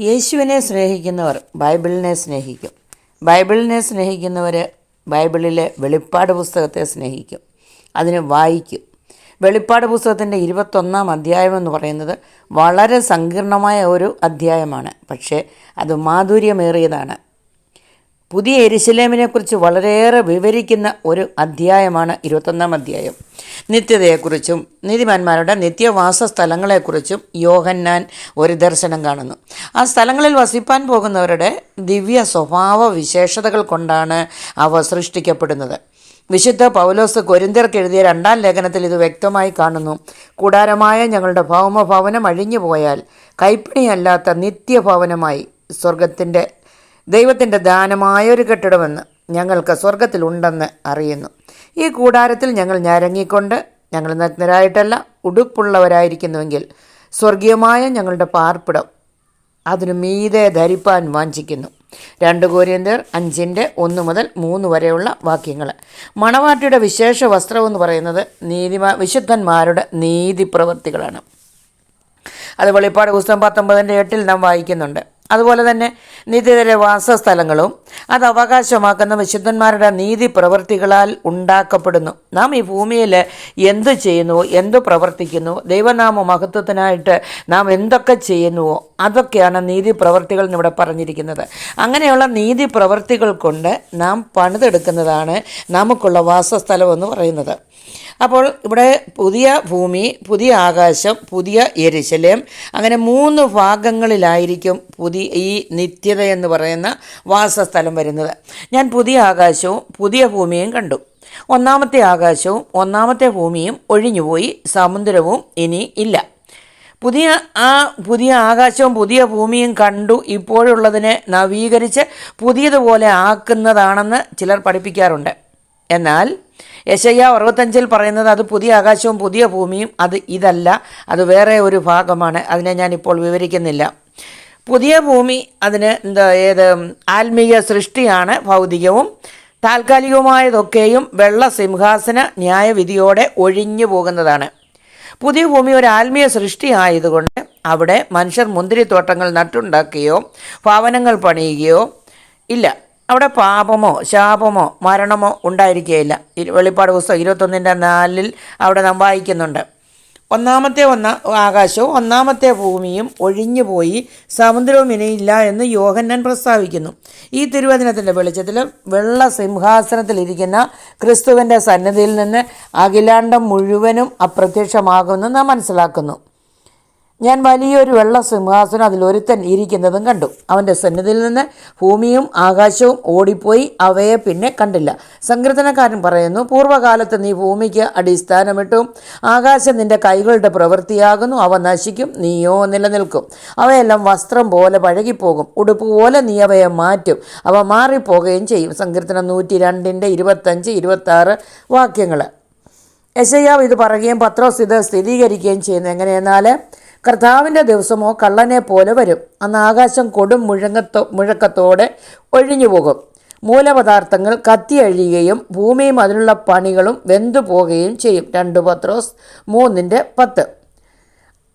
യേശുവിനെ സ്നേഹിക്കുന്നവർ ബൈബിളിനെ സ്നേഹിക്കും. ബൈബിളിനെ സ്നേഹിക്കുന്നവർ ബൈബിളിലെ വെളിപ്പാട് പുസ്തകത്തെ സ്നേഹിക്കും. അതിനെ വായിക്കും. വെളിപ്പാട് പുസ്തകത്തിന്റെ ഇരുപത്തൊന്നാം അധ്യായം എന്ന് പറയുന്നത് വളരെ സങ്കീർണമായ ഒരു അധ്യായമാണ്. പക്ഷേ അത് മാധുര്യമേറിയതാണ്. പുതിയ എരിശിലേമിനെക്കുറിച്ച് വളരെയേറെ വിവരിക്കുന്ന ഒരു അധ്യായമാണ് ഇരുപത്തൊന്നാം അധ്യായം. നിത്യതയെക്കുറിച്ചും നീതിമാന്മാരുടെ നിത്യവാസ സ്ഥലങ്ങളെക്കുറിച്ചും യോഹന്നാൻ ഒരു ദർശനം കാണുന്നു. ആ സ്ഥലങ്ങളിൽ വസിപ്പാൻ പോകുന്നവരുടെ ദിവ്യ സ്വഭാവ വിശേഷതകൾ കൊണ്ടാണ് അവ സൃഷ്ടിക്കപ്പെടുന്നത്. വിശുദ്ധ പൗലോസ് കൊരിന്തിർക്ക് എഴുതിയ രണ്ടാം ലേഖനത്തിൽ ഇത് വ്യക്തമായി കാണുന്നു. കൂടാരമായ ഞങ്ങളുടെ ഭൗമഭവനം അഴിഞ്ഞു പോയാൽ കൈപ്പിണിയല്ലാത്ത നിത്യഭവനമായി സ്വർഗത്തിന്റെ ദൈവത്തിന്റെ ദാനമായ ഒരു കെട്ടിടമെന്ന് ഞങ്ങൾക്ക് സ്വർഗത്തിലുണ്ടെന്ന് അറിയുന്നു. ഈ കൂടാരത്തിൽ ഞങ്ങൾ ഞരങ്ങിക്കൊണ്ട് ഞങ്ങൾ നഗ്നരായിട്ടല്ല ഉടുപ്പുള്ളവരായിരിക്കുന്നുവെങ്കിൽ സ്വർഗീയമായ ഞങ്ങളുടെ പാർപ്പിടം അതിനു മീതെ ധരിപ്പാൻ വാഞ്ചിക്കുന്നു. രണ്ട് കോരിയന്തർ അഞ്ചിന്റെ ഒന്ന് മുതൽ മൂന്ന് വരെയുള്ള വാക്യങ്ങൾ മണവാട്ടിയുടെ വിശേഷ വസ്ത്രമെന്ന് പറയുന്നത് നീതിമാ വിശുദ്ധന്മാരുടെ നീതിപ്രവൃത്തികളാണ്. അത് വെളിപ്പാട് പുസ്തകം പത്തൊമ്പതിന്റെ എട്ടിൽ നാം വായിക്കുന്നുണ്ട്. അതുപോലെ തന്നെ നിതിതര വാസസ്ഥലങ്ങളും അത് അവകാശമാക്കുന്ന വിശുദ്ധന്മാരുടെ നീതി പ്രവൃത്തികളാൽ ഉണ്ടാക്കപ്പെടുന്നു. നാം ഈ ഭൂമിയിൽ എന്തു ചെയ്യുന്നുവോ എന്തു പ്രവർത്തിക്കുന്നു ദൈവനാമ മഹത്വത്തിനായിട്ട് നാം എന്തൊക്കെ ചെയ്യുന്നുവോ അതൊക്കെയാണ് നീതി പ്രവർത്തികൾ എന്നിവിടെ പറഞ്ഞിരിക്കുന്നത്. അങ്ങനെയുള്ള നീതി പ്രവർത്തികൾ കൊണ്ട് നാം പണിതെടുക്കുന്നതാണ് നമുക്കുള്ള വാസസ്ഥലം എന്ന് പറയുന്നത്. അപ്പോൾ ഇവിടെ പുതിയ ഭൂമി പുതിയ ആകാശം പുതിയ എരിശലം അങ്ങനെ മൂന്ന് ഭാഗങ്ങളിലായിരിക്കും പുതിയ ഈ നിത്യത എന്ന് പറയുന്ന വാസസ്ഥലം വരുന്നത്. ഞാൻ പുതിയ ആകാശവും പുതിയ ഭൂമിയും കണ്ടു. ഒന്നാമത്തെ ആകാശവും ഒന്നാമത്തെ ഭൂമിയും ഒഴിഞ്ഞുപോയി സമുദ്രവും ഇനി ഇല്ല. പുതിയ ആ പുതിയ ആകാശവും പുതിയ ഭൂമിയും കണ്ടു ഇപ്പോഴുള്ളതിനെ നവീകരിച്ച് പുതിയതുപോലെ ആക്കുന്നതാണെന്ന് ചിലർ പഠിപ്പിക്കാറുണ്ട്. എന്നാൽ യശയ്യ അറുപത്തഞ്ചിൽ പറയുന്നത് അത് പുതിയ ആകാശവും പുതിയ ഭൂമിയും അത് ഇതല്ല അത് വേറെ ഒരു ഭാഗമാണ്. അതിനെ ഞാനിപ്പോൾ വിവരിക്കുന്നില്ല. പുതിയ ഭൂമി അതിന് എന്താ ഏത് ആത്മീയ സൃഷ്ടിയാണ് ഭൗതികവും താൽക്കാലികവുമായതൊക്കെയും വെള്ള സിംഹാസന ന്യായവിധിയോടെ ഒഴിഞ്ഞു പോകുന്നതാണ്. പുതിയ ഭൂമി ഒരു ആത്മീയ സൃഷ്ടി ആയതുകൊണ്ട് അവിടെ മനുഷ്യർ മുന്തിരിത്തോട്ടങ്ങൾ നട്ടുണ്ടാക്കുകയോ ഭവനങ്ങൾ പണിയുകയോ ഇല്ല. അവിടെ പാപമോ ശാപമോ മരണമോ ഉണ്ടായിരിക്കുകയില്ല. വെളിപ്പാട് പുസ്തകം ഇരുപത്തൊന്നിന്റെ നാലിൽ അവിടെ നാം വായിക്കുന്നുണ്ട്. ഒന്നാമത്തെ ഒന്ന ആകാശവും ഒന്നാമത്തെ ഭൂമിയും ഒഴിഞ്ഞുപോയി സമുദ്രവും ഇനിയില്ല എന്ന് യോഹന്നാൻ പ്രസ്താവിക്കുന്നു. ഈ തിരുവചനത്തിന്റെ വെളിച്ചത്തിൽ വെള്ള സിംഹാസനത്തിലിരിക്കുന്ന ക്രിസ്തുവിന്റെ സന്നിധിയിൽ നിന്ന് അഖിലാണ്ടം മുഴുവനും അപ്രത്യക്ഷമാകുമെന്ന് നാം മനസ്സിലാക്കുന്നു. ഞാൻ വലിയൊരു വെള്ള സിംഹാസനം അതിലൊരുത്തൻ ഇരിക്കുന്നതും കണ്ടു. അവന്റെ സന്നിധിയിൽ നിന്ന് ഭൂമിയും ആകാശവും ഓടിപ്പോയി. അവയെ പിന്നെ കണ്ടില്ല. സങ്കീർത്തനക്കാരൻ പറയുന്നു പൂർവകാലത്ത് നീ ഭൂമിക്ക് അടിസ്ഥാനമിട്ടു. ആകാശം നിന്റെ കൈകളുടെ പ്രവൃത്തിയാകുന്നു. അവ നശിക്കും. നീയോ നിലനിൽക്കും. അവയെല്ലാം വസ്ത്രം പോലെ പഴകിപ്പോകും. ഉടുപ്പ് പോലെ നീ അവയെ മാറ്റും. അവ മാറിപ്പോകുകയും ചെയ്യും. സങ്കീർത്തനം നൂറ്റി രണ്ടിന്റെ ഇരുപത്തഞ്ച് ഇരുപത്താറ് വാക്യങ്ങൾ യശയ്യാവ് ഇത് പറയുകയും പത്രോസ് ഇത് സ്ഥിരീകരിക്കുകയും ചെയ്യുന്നു. എങ്ങനെയെന്നാൽ കർത്താവിന്റെ ദിവസമോ കള്ളനെ പോലെ വരും. അന്ന് ആകാശം കൊടും മുഴങ്ങത്തോ മുഴക്കത്തോടെ ഒഴിഞ്ഞു പോകും. മൂലപദാർത്ഥങ്ങൾ കത്തിയഴിയുകയും ഭൂമിയും അതിനുള്ള പണികളും വെന്തു പോകുകയും ചെയ്യും. രണ്ട് പത്രോസ് മൂന്നിന്റെ പത്ത്.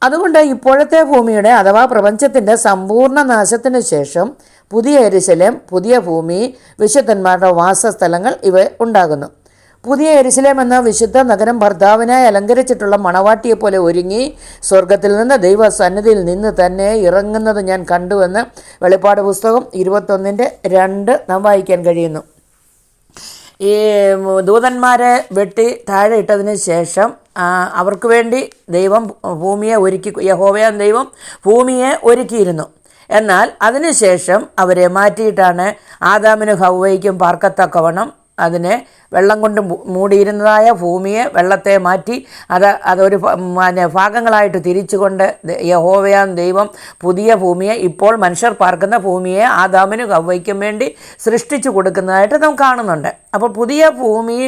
അതുകൊണ്ട് ഇപ്പോഴത്തെ ഭൂമിയുടെ അഥവാ പ്രപഞ്ചത്തിന്റെ സമ്പൂർണ നാശത്തിന് ശേഷം പുതിയ എരിശലം പുതിയ ഭൂമി വിശുദ്ധന്മാരുടെ വാസസ്ഥലങ്ങൾ ഇവ ഉണ്ടാകുന്നു. പുതിയ എരിശിലേം എന്ന വിശുദ്ധ നഗരം ഭർത്താവിനായി അലങ്കരിച്ചിട്ടുള്ള മണവാട്ടിയെ പോലെ ഒരുങ്ങി സ്വർഗത്തിൽ നിന്ന് ദൈവ സന്നിധിയിൽ നിന്ന് തന്നെ ഇറങ്ങുന്നത് ഞാൻ കണ്ടുവെന്ന് വെളിപ്പാട് പുസ്തകം ഇരുപത്തൊന്നിന്റെ രണ്ട് നാം വായിക്കാൻ കഴിയുന്നു. ഈ ദൂതന്മാരെ വെട്ടി താഴെ ഇട്ടതിന് ശേഷം അവർക്ക് വേണ്ടി ദൈവം ഭൂമിയെ ഒരുക്കി യഹോവയാൻ ദൈവം ഭൂമിയെ ഒരുക്കിയിരുന്നു. എന്നാൽ അതിനുശേഷം അവരെ മാറ്റിയിട്ടാണ് ആദാമിനും ഹൗവയ്ക്കും പാർക്കത്തക്കവണ്ണം അതിനെ വെള്ളം കൊണ്ട് മൂടിയിരുന്നതായ ഭൂമിയെ വെള്ളത്തെ മാറ്റി അത് അതൊരു പിന്നെ ഭാഗങ്ങളായിട്ട് തിരിച്ചുകൊണ്ട് യഹോവയാൻ ദൈവം പുതിയ ഭൂമിയെ ഇപ്പോൾ മനുഷ്യർ പാർക്കുന്ന ഭൂമിയെ ആദാമിനു കവ്വയ്ക്കും വേണ്ടി സൃഷ്ടിച്ചു കൊടുക്കുന്നതായിട്ട് നാം കാണുന്നുണ്ട്. അപ്പോൾ പുതിയ ഭൂമി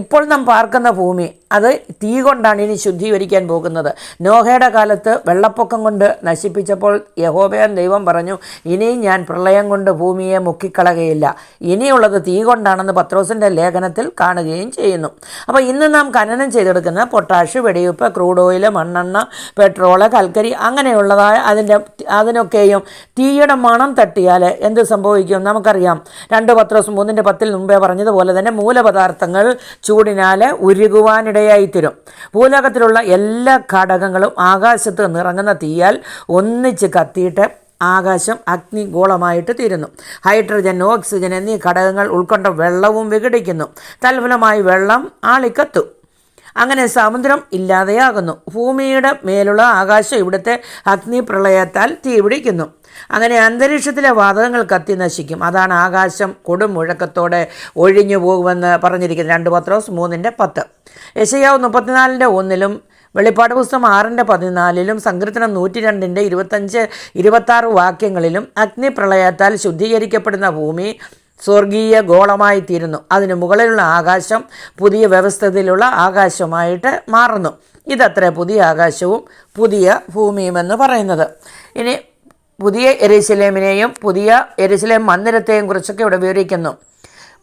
ഇപ്പോൾ നാം പാർക്കുന്ന ഭൂമി അത് തീ കൊണ്ടാണ് ഇനി ശുദ്ധീകരിക്കാൻ പോകുന്നത്. നോഹയുടെ കാലത്ത് വെള്ളപ്പൊക്കം കൊണ്ട് നശിപ്പിച്ചപ്പോൾ യഹോബയാൻ ദൈവം പറഞ്ഞു ഇനിയും ഞാൻ പ്രളയം കൊണ്ട് ഭൂമിയെ മുക്കിക്കളകയില്ല ഇനിയുള്ളത് തീ കൊണ്ടാണെന്ന് പത്രോസിന്റെ ലേഖനത്തിൽ ഖനനത്തിൽ കാണുകയും ചെയ്യുന്നു. അപ്പോൾ ഇന്ന് നാം ഖനനം ചെയ്തെടുക്കുന്ന പൊട്ടാഷ് വെടിയുപ്പ് ക്രൂഡ് ഓയിൽ മണ്ണെണ്ണ പെട്രോൾ കൽക്കരി അങ്ങനെയുള്ളതായ അതിന്റെ അതിനൊക്കെയും തീയുടെ മണം തട്ടിയാൽ എന്ത് സംഭവിക്കും നമുക്കറിയാം. രണ്ട് പത്രോസ് മൂന്നിന്റെ പത്തിൽ മുമ്പേ പറഞ്ഞതുപോലെ തന്നെ മൂലപദാർത്ഥങ്ങൾ ചൂടിനാൽ ഉരുകുവാനിടയായിത്തീരും. ഭൂലോകത്തിലുള്ള എല്ലാ ഘടകങ്ങളും ആകാശത്ത് നിറങ്ങുന്ന തീയാൽ ഒന്നിച്ച് കത്തിയിട്ട് ആകാശം അഗ്നിഗോളമായിട്ട് തീരുന്നു. ഹൈഡ്രജൻ ഓക്സിജൻ എന്നീ ഘടകങ്ങൾ ഉൾക്കൊണ്ട വെള്ളവും വിഘടിക്കുന്നു. തൽഫലമായി വെള്ളം ആളിക്കത്തു. അങ്ങനെ സമുദ്രം ഇല്ലാതെയാകുന്നു. ഭൂമിയുടെ മേലുള്ള ആകാശം ഇവിടുത്തെ അഗ്നിപ്രളയത്താൽ തീപിടിക്കുന്നു. അങ്ങനെ അന്തരീക്ഷത്തിലെ വാതകങ്ങൾ കത്തി നശിക്കും. അതാണ് ആകാശം കൊടുമുഴക്കത്തോടെ ഒഴിഞ്ഞു പോകുമെന്ന് പറഞ്ഞിരിക്കുന്നത് രണ്ട് പത്രോസ് മൂന്നിന്റെ പത്ത്. യശയാവ് മുപ്പത്തിനാലിന്റെ ഒന്നിലും വെളിപ്പാട് പുസ്തകം ആറിന്റെ പതിനാലിലും സങ്കീർത്തനം നൂറ്റി രണ്ടിന്റെ ഇരുപത്തഞ്ച് ഇരുപത്താറ് വാക്യങ്ങളിലും അഗ്നിപ്രളയത്താൽ ശുദ്ധീകരിക്കപ്പെടുന്ന ഭൂമി സ്വർഗീയ ഗോളമായി തീരുന്നു. അതിന് മുകളിലുള്ള ആകാശം പുതിയ വ്യവസ്ഥയിലുള്ള ആകാശമായിട്ട് മാറുന്നു. ഇതത്ര പുതിയ ആകാശവും പുതിയ ഭൂമിയുമെന്ന് പറയുന്നത്. ഇനി പുതിയ എരുസലേമിനെയും പുതിയ എരുസലേം മന്ദിരത്തെയും കുറിച്ചൊക്കെ ഇവിടെ വിവരിക്കുന്നു.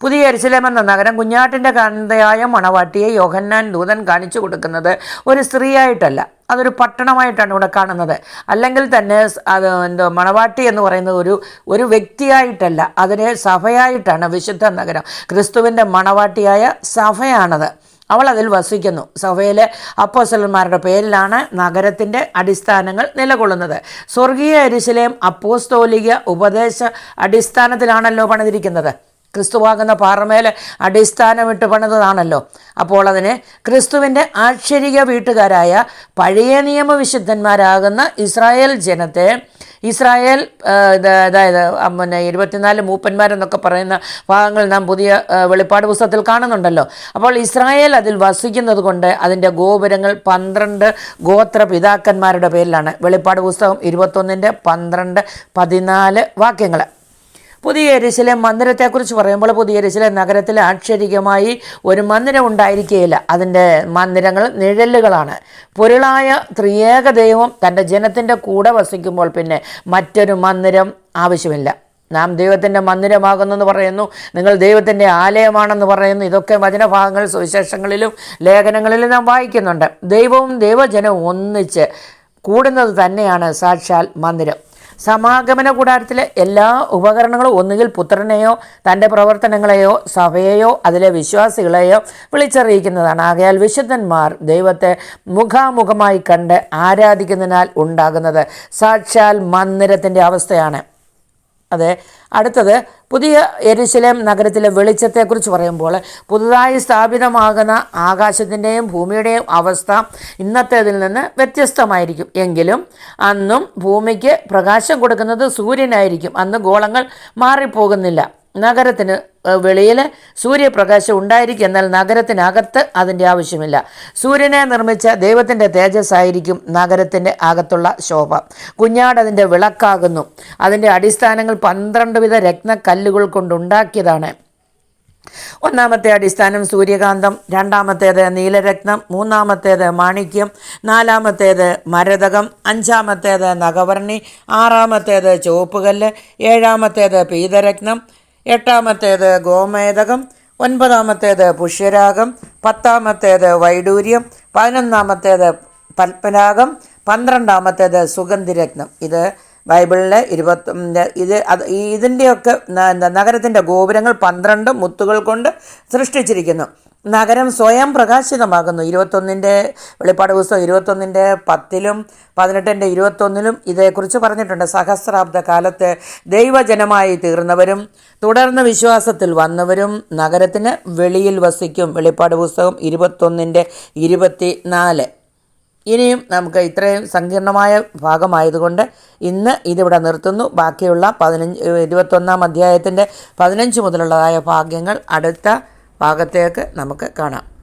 പുതിയ എരിശിലേം എന്ന നഗരം കുഞ്ഞാട്ടിന്റെ കാന്തയായ മണവാട്ടിയെ യോഹന്നാൻ ദൂതൻ കാണിച്ചു കൊടുക്കുന്നത് ഒരു സ്ത്രീയായിട്ടല്ല അതൊരു പട്ടണമായിട്ടാണ് ഇവിടെ കാണുന്നത്. അല്ലെങ്കിൽ തന്നെ അത് എന്തോ മണവാട്ടി എന്ന് പറയുന്നത് ഒരു ഒരു വ്യക്തിയായിട്ടല്ല അതിനെ സഭയായിട്ടാണ് വിശുദ്ധ നഗരം. ക്രിസ്തുവിന്റെ മണവാട്ടിയായ സഭയാണത്. അവൾ അതിൽ വസിക്കുന്നു. സഭയിലെ അപ്പോസ്റ്റലന്മാരുടെ പേരിലാണ് നഗരത്തിന്റെ അടിസ്ഥാനങ്ങൾ നിലകൊള്ളുന്നത്. സ്വർഗീയ എരിശിലേം അപ്പോസ്തോലിക ഉപദേശ അടിസ്ഥാനത്തിലാണല്ലോ പണിതിരിക്കുന്നത്. ക്രിസ്തുവാകുന്ന പാറമേൽ അടിസ്ഥാനമിട്ട് പണിതതാണല്ലോ. അപ്പോൾ അതിന് ക്രിസ്തുവിന്റെ ആക്ഷരിക വീട്ടുകാരായ പഴയ നിയമവിശുദ്ധന്മാരാകുന്ന ഇസ്രായേൽ ജനത്തെ ഇസ്രായേൽ അതായത് പിന്നെ ഇരുപത്തിനാല് മൂപ്പന്മാരെന്നൊക്കെ പറയുന്ന ഭാഗങ്ങൾ നാം പുതിയ വെളിപ്പാട് പുസ്തകത്തിൽ കാണുന്നുണ്ടല്ലോ. അപ്പോൾ ഇസ്രായേൽ അതിൽ വസിക്കുന്നത് കൊണ്ട് അതിന്റെ ഗോപുരങ്ങൾ പന്ത്രണ്ട് ഗോത്ര പിതാക്കന്മാരുടെ പേരിലാണ്. വെളിപ്പാട് പുസ്തകം ഇരുപത്തൊന്നിന്റെ പന്ത്രണ്ട് പതിനാല് വാക്യങ്ങൾ. പുതിയ എരിശിലെ മന്ദിരത്തെക്കുറിച്ച് പറയുമ്പോൾ പുതിയ എരിശിലെ നഗരത്തിൽ ആക്ഷരികമായി ഒരു മന്ദിരം ഉണ്ടായിരിക്കുകയില്ല അതിന്റെ മന്ദിരങ്ങൾ നിഴലുകളാണ്. പൊരുളായ ത്രിയേക ദൈവം തന്റെ ജനത്തിന്റെ കൂടെ വസിക്കുമ്പോൾ പിന്നെ മറ്റൊരു മന്ദിരം ആവശ്യമില്ല. നാം ദൈവത്തിന്റെ മന്ദിരമാകുന്നെന്ന് പറയുന്നു. നിങ്ങൾ ദൈവത്തിന്റെ ആലയമാണെന്ന് പറയുന്നു. ഇതൊക്കെ വചനഭാഗങ്ങൾ സുവിശേഷങ്ങളിലും ലേഖനങ്ങളിലും നാം വായിക്കുന്നുണ്ട്. ദൈവവും ദൈവജനവും ഒന്നിച്ച് കൂടുന്നത് തന്നെയാണ് സാക്ഷാൽ മന്ദിരം. സമാഗമന കൂടാരത്തിലെ എല്ലാ ഉപകരണങ്ങളും ഒന്നുകിൽ പുത്രനെയോ തന്റെ പ്രവർത്തനങ്ങളെയോ സഭയെയോ അതിലെ വിശ്വാസികളെയോ വിളിച്ചറിയിക്കുന്നതാണ്. ആകയാൽ വിശുദ്ധന്മാർ ദൈവത്തെ മുഖാമുഖമായി കണ്ട് ആരാധിക്കുന്നതിനാൽ ഉണ്ടാകുന്നത്. സാക്ഷാൽ മന്ദിരത്തിന്റെ അവസ്ഥയാണ്. അതെ അടുത്തത് പുതിയ എരുശലേം നഗരത്തിലെ വെളിച്ചത്തെക്കുറിച്ച് പറയുമ്പോൾ പുതുതായി സ്ഥാപിതമാകുന്ന ആകാശത്തിന്റെയും ഭൂമിയുടെയും അവസ്ഥ ഇന്നത്തേതിൽ നിന്ന് വ്യത്യസ്തമായിരിക്കും. എങ്കിലും അന്നും ഭൂമിക്ക് പ്രകാശം കൊടുക്കുന്നത് സൂര്യനായിരിക്കും. അന്ന് ഗോളങ്ങൾ മാറിപ്പോകുന്നില്ല. നഗരത്തിന് വെളിയിൽ സൂര്യപ്രകാശം ഉണ്ടായിരിക്കും എന്നാൽ നഗരത്തിനകത്ത് അതിന്റെ ആവശ്യമില്ല. സൂര്യനെ നിർമ്മിച്ച ദൈവത്തിന്റെ തേജസ്സായിരിക്കും നഗരത്തിന്റെ അകത്തുള്ള ശോഭ. കുഞ്ഞാട് അതിന്റെ വിളക്കാകുന്നു. അതിന്റെ അടിസ്ഥാനങ്ങൾ പന്ത്രണ്ട് വിധ രത്നക്കല്ലുകൾ കൊണ്ടുണ്ടാക്കിയതാണ്. ഒന്നാമത്തെ അടിസ്ഥാനം സൂര്യകാന്തം രണ്ടാമത്തേത് നീലരത്നം മൂന്നാമത്തേത് മാണിക്യം നാലാമത്തേത് മരതകം അഞ്ചാമത്തേത് നഗവർണി ആറാമത്തേത് ചുവപ്പുകല്ല് ഏഴാമത്തേത് പീതരത്നം എട്ടാമത്തേത് ഗോമേതകം ഒൻപതാമത്തേത് പുഷ്യരാഗം പത്താമത്തേത് വൈഡൂര്യം പതിനൊന്നാമത്തേത് പത്മരാഗം പന്ത്രണ്ടാമത്തേത് സുഗന്ധിരത്നം. ഇത് ബൈബിളിലെ ഇരുപത്തി ഇത് അത് ഇതിന്റെയൊക്കെ നഗരത്തിന്റെ ഗോപുരങ്ങൾ പന്ത്രണ്ട് മുത്തുകൾ കൊണ്ട് സൃഷ്ടിച്ചിരിക്കുന്നു. നഗരം സ്വയം പ്രകാശിതമാകുന്നു. ഇരുപത്തൊന്നിന്റെ വെളിപ്പാട് പുസ്തകം ഇരുപത്തൊന്നിന്റെ പത്തിലും പതിനെട്ടിന്റെ ഇരുപത്തൊന്നിലും ഇതേക്കുറിച്ച് പറഞ്ഞിട്ടുണ്ട്. സഹസ്രാബ്ദ കാലത്ത് ദൈവജനമായി തീർന്നവരും തുടർന്ന് വിശ്വാസത്തിൽ വന്നവരും നഗരത്തിന് വെളിയിൽ വസിക്കും. വെളിപ്പാട് പുസ്തകം ഇരുപത്തൊന്നിന്റെ ഇരുപത്തി നാല് ഇനിയും നമുക്ക് ഇത്രയും സങ്കീർണമായ ഭാഗമായതുകൊണ്ട് ഇന്ന് ഇതിവിടെ നിർത്തുന്നു. ബാക്കിയുള്ള പതിനഞ്ച് ഇരുപത്തൊന്നാം അധ്യായത്തിന്റെ പതിനഞ്ച് മുതലുള്ളതായ ഭാഗ്യങ്ങൾ അടുത്ത ഭാഗത്തേക്ക് നമുക്ക് കാണാം.